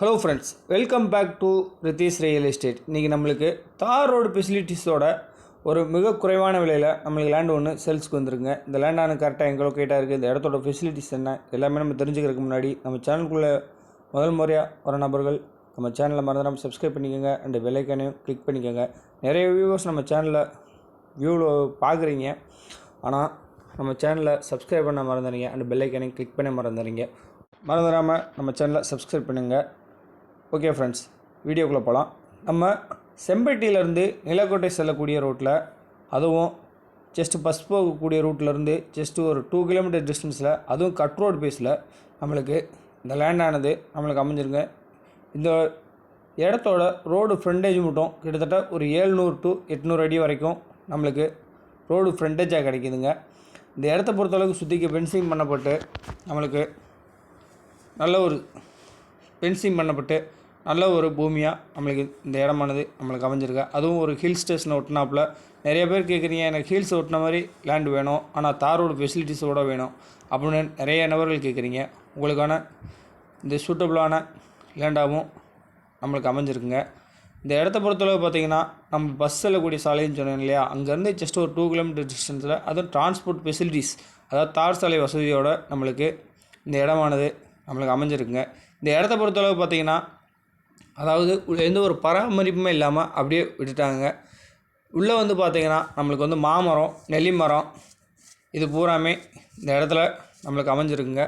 Hello friends welcome back to Ritheesh real estate இன்றைக்கி நம்மளுக்கு தார் ரோடு ஃபெசிலிட்டிஸோட ஒரு மிக குறைவான விலையில் நம்மளுக்கு லேண்ட் ஒன்று சேல்ஸ்க்கு வந்துருங்க இந்த லேண்டான கரெக்டாக எங்கே லொக்கேட்டாக இருக்குது இந்த இடத்தோட ஃபெசிலிட்டிஸ் என்ன எல்லாமே நம்ம தெரிஞ்சுக்கிறதுக்கு முன்னாடி நம்ம சேனலுக்குள்ளே முதல் முறையாக வர நபர்கள் நம்ம சேனலை மறந்துடாமல் சப்ஸ்கிரைப் பண்ணிக்கோங்க. அண்டு பெல்லைக்கானையும் கிளிக் பண்ணிக்கோங்க. நிறைய வியூவர்ஸ் நம்ம சேனலில் வியூவில் பார்க்குறீங்க. ஆனால் நம்ம சேனலை சப்ஸ்கிரைப் பண்ண மறந்துடுறீங்க. அண்ட் பெல்லைக்கானையும் கிளிக் பண்ண மறந்துடுறீங்க. மறந்துடாமல் நம்ம சேனலை சப்ஸ்கிரைப் பண்ணுங்கள் ஓகே ஃப்ரெண்ட்ஸ் வீடியோக்குள்ளே போகலாம் நம்ம செம்பட்டியிலேருந்து நிலக்கோட்டை செல்லக்கூடிய ரூட்டில் அதுவும் ஜஸ்ட்டு பஸ் போகக்கூடிய ரூட்லேருந்து ஜஸ்ட்டு ஒரு டூ கிலோமீட்டர் டிஸ்டன்ஸில் அதுவும் கட் ரோடு பேஸில் நம்மளுக்கு இந்த லேண்டானது நம்மளுக்கு அமைஞ்சிருங்க. இந்த இடத்தோட ரோடு ஃப்ரண்டேஜ் மட்டும் கிட்டத்தட்ட ஒரு ஏழ்நூறு டு எட்நூறு அடி வரைக்கும் நம்மளுக்கு ரோடு ஃப்ரண்டேஜாக கிடைக்குதுங்க. இந்த இடத்த பொறுத்தளவுக்கு சுற்றிக்கு பென்சிங் பண்ணப்பட்டு நம்மளுக்கு நல்ல ஒரு பென்சிங் பண்ணப்பட்டு நல்ல ஒரு பூமியாக நம்மளுக்கு இந்த இடமானது நம்மளுக்கு அமைஞ்சிருக்கு அதுவும் ஒரு ஹில் ஸ்டேஷனை ஒட்டினாப்புல நிறைய பேர் கேட்குறீங்க எனக்கு ஹில்ஸ் ஒட்டின மாதிரி லேண்ட் வேணும் ஆனால் தாரோட ஃபெசிலிட்டிஸோடு வேணும் அப்படின்னு நிறைய நபர்கள் கேட்குறீங்க உங்களுக்கான இந்த சூட்டபுளான லேண்டாகவும் நம்மளுக்கு அமைஞ்சிருக்குங்க. இந்த இடத்த பொறுத்தளவு பார்த்தீங்கன்னா நம்ம பஸ் செல்லக்கூடிய சாலைன்னு சொன்னேன் இல்லையா? அங்கேருந்து ஜஸ்ட் ஒரு டூ கிலோமீட்டர் டிஸ்டன்ஸில் அதுவும் டிரான்ஸ்போர்ட் ஃபெசிலிட்டிஸ் அதாவது தார் சாலை வசதியோடு நம்மளுக்கு இந்த இடமானது நம்மளுக்கு அமைஞ்சிருக்குங்க. இந்த இடத்த பொறுத்தளவு பார்த்தீங்கன்னா அதாவது எந்த ஒரு பராமரிப்புமே இல்லாமல் அப்படியே விட்டுட்டாங்க. உள்ளே வந்து பார்த்திங்கன்னா நம்மளுக்கு வந்து மாமரம் நெல்லி மரம் இது பூராமே இந்த இடத்துல நம்மளுக்கு அமைஞ்சிருக்குங்க.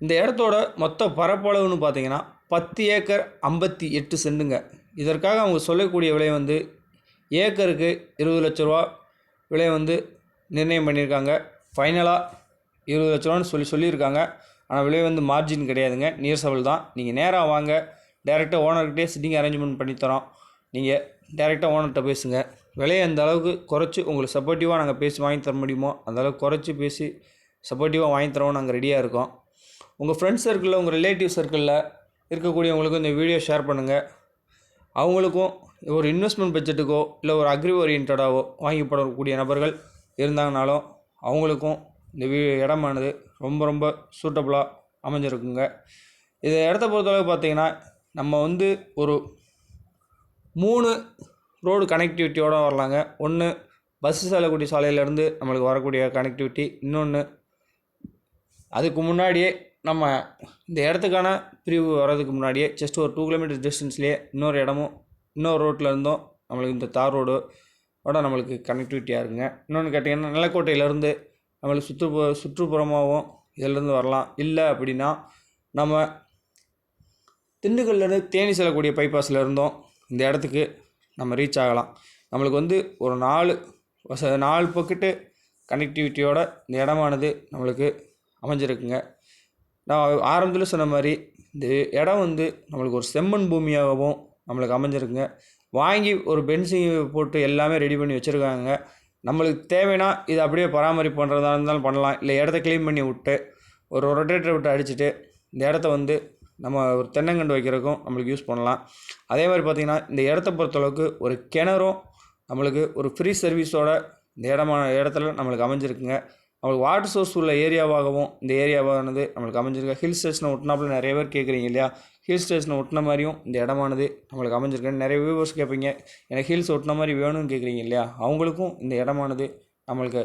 இந்த இடத்தோட மொத்த பரப்பளவுன்னு பார்த்தீங்கன்னா பத்து ஏக்கர் ஐம்பத்தி எட்டு செண்டுங்க இதற்காக அவங்க சொல்லக்கூடிய விலை வந்து ஏக்கருக்கு இருபது லட்ச ரூபா விலை வந்து நிர்ணயம் பண்ணியிருக்காங்க. ஃபைனலாக இருபது லட்ச ரூபான்னு சொல்லி சொல்லியிருக்காங்க. ஆனால் விலை வந்து மார்ஜின் கிடையாதுங்க. நியர் சவல் தான். நீங்கள் நேராக வாங்க. டேரெக்டாக ஓனர்கிட்டே சிட்டிங் அரேஞ்ச்மெண்ட் பண்ணித்தரோம் நீங்கள் டேரெக்டாக ஓனர்கிட்ட பேசுங்க. விலையை அந்த அளவுக்கு குறைச்சி உங்களுக்கு சப்போர்ட்டிவாக நாங்கள் பேசி வாங்கி தர முடியுமோ அந்தளவுக்கு குறைச்சி பேசி சப்போர்ட்டிவாக வாங்கி தரோம் நாங்கள் ரெடியாக இருக்கோம். உங்கள் ஃப்ரெண்ட்ஸ் சர்க்கிளில் உங்கள் ரிலேட்டிவ் சர்க்கிளில் இருக்கக்கூடியவங்களுக்கும் இந்த வீடியோ ஷேர் பண்ணுங்கள் அவங்களுக்கும் ஒரு இன்வெஸ்ட்மெண்ட் பட்ஜெட்டுக்கோ இல்லை ஒரு அக்ரி ஓரியன்டாவோ வாங்கி போடக்கூடிய நபர்கள் இருந்தாங்கனாலும் அவங்களுக்கும் இந்த வீ இடமானது ரொம்ப ரொம்ப சூட்டபுளாக அமைஞ்சிருக்குங்க. இதை இடத்த பொறுத்தளவு பார்த்தீங்கன்னா நம்ம வந்து ஒரு மூணு ரோடு கனெக்டிவிட்டியோடு வரலாங்க. ஒன்று பஸ் செல்லக்கூடிய சாலையிலேருந்து நம்மளுக்கு வரக்கூடிய கனெக்டிவிட்டி இன்னொன்று அதுக்கு முன்னாடியே நம்ம இந்த இடத்துக்கான பிரிவு வர்றதுக்கு முன்னாடியே ஜஸ்ட் ஒரு டூ கிலோமீட்டர் டிஸ்டன்ஸ்லேயே இன்னொரு இடமும் இன்னொரு ரோட்டில் இருந்தும். நம்மளுக்கு இந்த தார் ரோடு ஓட நம்மளுக்கு கனெக்டிவிட்டியாக இருக்குங்க. இன்னொன்று கேட்டிங்கன்னா நிலக்கோட்டையிலேருந்து நம்மளுக்கு சுற்றுப்புற சுற்றுப்புறமாகவும் இதிலேருந்து வரலாம். இல்லை அப்படின்னா நம்ம திண்டுக்கல்லேருந்து தேனி செல்லக்கூடிய பைபாஸில் இருந்தோம். இந்த இடத்துக்கு நம்ம ரீச் ஆகலாம். நம்மளுக்கு வந்து ஒரு நாலு வச நாலு பக்கெட்டு கனெக்டிவிட்டியோட இந்த இடமானது நம்மளுக்கு அமைஞ்சிருக்குங்க. நான் ஆரம்பத்தில் சொன்ன மாதிரி இந்த இடம் வந்து நம்மளுக்கு ஒரு செம்மண் பூமியாகவும் நம்மளுக்கு அமைஞ்சிருக்குங்க. வாங்கி ஒரு பென்சிங் போட்டு எல்லாமே ரெடி பண்ணி வச்சுருக்காங்க. நம்மளுக்கு தேவைன்னா இதை அப்படியே பராமரிப்பு பண்ணுறதா இருந்தாலும் பண்ணலாம். இல்லை இடத்த க்ளீன் பண்ணி விட்டு ஒரு ரொட்டேட்டர் விட்டு அடிச்சுட்டு இந்த இடத்த வந்து நம்ம ஒரு தென்னங்கண்டு வைக்கிறதுக்கும் நம்மளுக்கு யூஸ் பண்ணலாம். அதே மாதிரி பார்த்திங்கன்னா இந்த இடத்த பொறுத்தளவுக்கு ஒரு கிணறும் நம்மளுக்கு ஒரு ஃப்ரீ சர்வீஸோட இந்த இடமான இடத்துல நம்மளுக்கு அமைஞ்சிருக்குங்க. நம்மளுக்கு வாட்டர் சோர்ஸ் உள்ள ஏரியாவாகவும் இந்த ஏரியாவானது நம்மளுக்கு அமைஞ்சிருக்கு. ஹில் ஸ்டேஷனை ஒட்டினாப்புல நிறைய பேர் கேட்குறீங்க இல்லையா? ஹில் ஸ்டேஷனை ஒட்டின மாதிரியும் இந்த இடமானது நம்மளுக்கு அமைஞ்சிருக்குன்னு நிறைய வியூவர்ஸ் கேட்பீங்க. எனக்கு ஹில்ஸ் ஒட்டின மாதிரி வேணும்னு கேட்குறீங்க இல்லையா? அவங்களுக்கும் இந்த இடமானது நம்மளுக்கு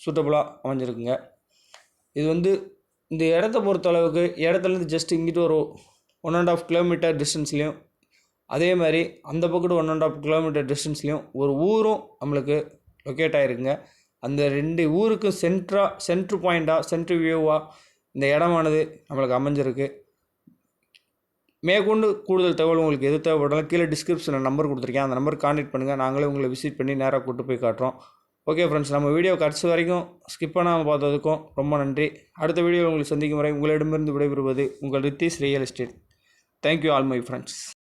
சூட்டபுளாக அமைஞ்சிருக்குங்க. இது வந்து இந்த இடத்த பொறுத்தளவுக்கு இடத்துலேருந்து ஜஸ்ட் இங்கிட்டு ஒரு ஒன் அண்ட் ஆஃப் கிலோமீட்டர் டிஸ்டன்ஸ்லேயும் அதே மாதிரி அந்த பக்கத்து ஒன் அண்ட் ஆஃப் கிலோமீட்டர் டிஸ்டன்ஸ்லேயும் ஒரு ஊரும் நம்மளுக்கு லொக்கேட் ஆகிருக்குங்க அந்த ரெண்டு ஊருக்கும் சென்ட்ரா சென்ட்ரு பாயிண்ட்டாக சென்ட்ரு வியூவாக இந்த இடமானது நம்மளுக்கு அமைஞ்சிருக்கு. மேற்கொண்டு கூடுதல் தகவல் உங்களுக்கு எது தேவைப்பட்டாலும் கீழே டிஸ்கிரிப்ஷனில் நம்பர் கொடுத்துருக்கேன். அந்த நம்பர் கான்டெக்ட் பண்ணுங்கள் நாங்களே உங்களை விசிட் பண்ணி நேராக கூட்டு போய் காட்டுறோம். ஓகே ஃப்ரெண்ட்ஸ் நம்ம வீடியோ கடைசி வரைக்கும் ஸ்கிப் பண்ணாமல் பார்த்ததுக்கும் ரொம்ப நன்றி. அடுத்த வீடியோ உங்களுக்கு சந்திக்கும் வரை உங்களிடமிருந்து விடைபெறுவது உங்கள் Ritheesh real estate thank you all my friends